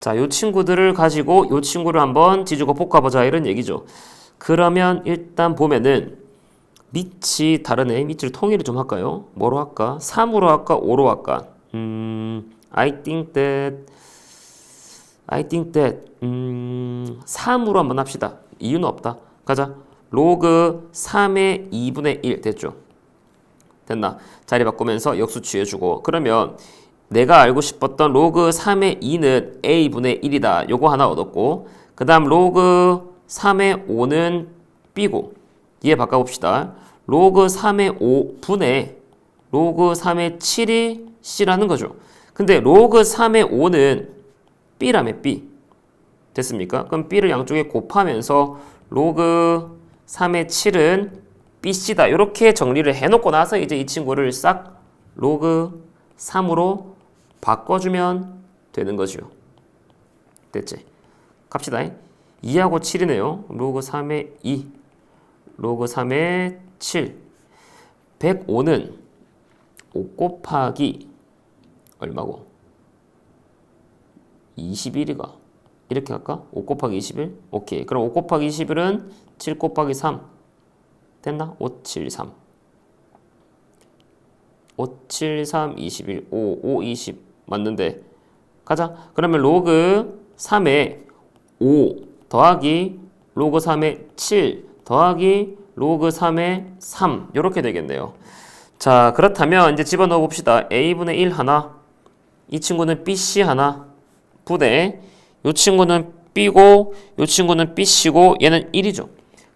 자, 요 친구들을 가지고 요 친구를 한번 뒤지고 볶아보자 이런 얘기죠. 그러면 일단 보면은 밑이 다르네. 밑을 통일을 좀 할까요? 뭐로 할까? 3으로 할까? 5로 할까? 음, I think that I think that 음, 3으로 한번 합시다. 이유는 없다. 가자. 로그 3의 2분의 1 됐죠? 됐나? 자리 바꾸면서 역수 취해주고 그러면 내가 알고 싶었던 로그 3의 2는 a분의 1이다. 요거 하나 얻었고 그 다음 로그 3의 5는 b고 이해 바꿔봅시다. 로그 3의 5분의 로그 3의 7이 c라는 거죠. 근데 로그 3의 5는 b라며 b 됐습니까? 그럼 b를 양쪽에 곱하면서 로그 3의 7은 bc다. 이렇게 정리를 해놓고 나서 이제 이 친구를 싹 로그 3으로 바꿔주면 되는 거죠. 됐지? 갑시다. 2하고 7이네요. 로그 3의 2, 로그 3의 7. 105는 5 곱하기 얼마고? 21이가 이렇게 할까? 5 곱하기 21? 오케이. 그럼 5 곱하기 21은 7 곱하기 3. 됐나? 5, 7, 3. 5, 7, 3, 21. 5, 5, 20. 맞는데. 가자. 그러면 로그 3에 5 더하기 로그 3에 7 더하기 로그 3에 3. 이렇게 되겠네요. 자, 그렇다면 이제 집어넣어 봅시다. a분의 1 하나. 이 친구는 bc 하나. 부대. 이 친구는 b고 이 친구는 bc고 얘는 1이죠.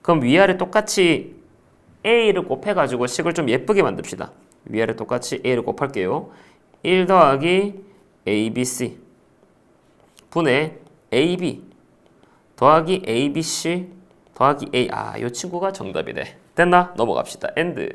그럼 위아래 똑같이 a를 곱해가지고 식을 좀 예쁘게 만듭시다. 위아래 똑같이 a를 곱할게요. 1 더하기 abc 분의 ab 더하기 abc 더하기 a 아, 이 친구가 정답이네. 됐나? 넘어갑시다. 엔드.